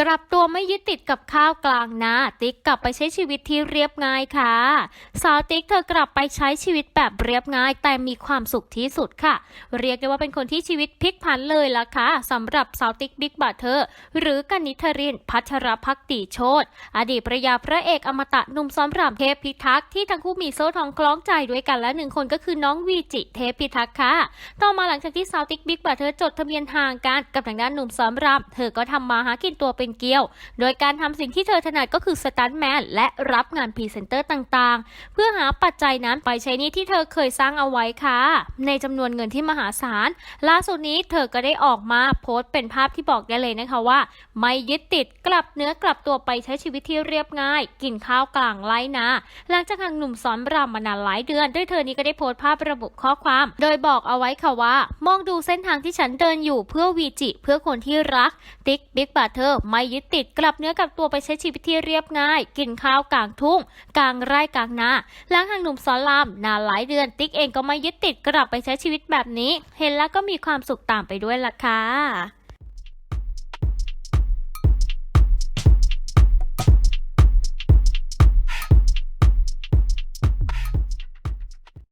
กลับตัวไม่ยึดติดกับข้าวกลางนาติ๊กกลับไปใช้ชีวิตที่เรียบง่ายค่ะ สาวติ๊กเธอกลับไปใช้ชีวิตแบบเรียบง่าย แต่มีความสุขที่สุดค่ะ เรียกได้ว่าเป็นคนที่ชีวิตพลิกผันเลยล่ะค่ะสำหรับสาวติ๊กบิ๊กบัตเธอร์หรือกนิธรินพัชรพักติโชตอดีตภรรยาพระเอกอมตะหนุ่มซ้อมรำเทพพิทักษ์ที่ทั้งคู่มีโซ่ทองคล้องใจด้วยกันและหนึ่งคนก็คือน้องวีจิเทพพิทักษ์ค่ะ ต่อมาหลังจากที่สาวติ๊กบิ๊กบัตเธอจดทะเบียนห่างกันกับทางด้านหนุ่มซ้อมรำเธอก็ทำมาหากินตัวเป็นเกลียว โดยการทำสิ่งที่เธอถนัดก็คือสตันท์แมนและรับงานพรีเซนเตอร์ต่างๆ เพื่อหาปัจจัยนั้นไปใช้นี้ที่เธอเคยสร้างเอาไว้ค่ะ ในจำนวนเงินที่มหาศาล ล่าสุดนี้เธอก็ได้ออกมาโพสต์เป็นภาพที่บอกได้เลยนะคะว่า ไม่ยึดติดกลับเนื้อกลับตัวไปใช้ชีวิตที่เรียบง่าย กินข้าวกลางไร่นาหลังจากทางหนุ่มสอนรำมานานหลายเดือน ด้วยเธอนี้ก็ได้โพสต์ภาพระบุข้อความ โดยบอกเอาไว้ค่ะว่า มองดูเส้นทางที่ฉันเดินอยู่เพื่อวีจิ เพื่อคนที่รักติ๊กบิ๊กบัตเธอร์ไม่ยึดติดกลับเนื้อกลับตัวไปใช้ชีวิตที่เรียบง่าย กินข้าวกลางทุ่ง กลางไร่กลางนาหลังทางหนุ่มสอนรามนานหลายเดือน ติ๊กเองก็ไม่ยึดติดกลับไปใช้ชีวิตแบบนี้ เห็นแล้วก็มีความสุขตามไปด้วยล่ะค่ะ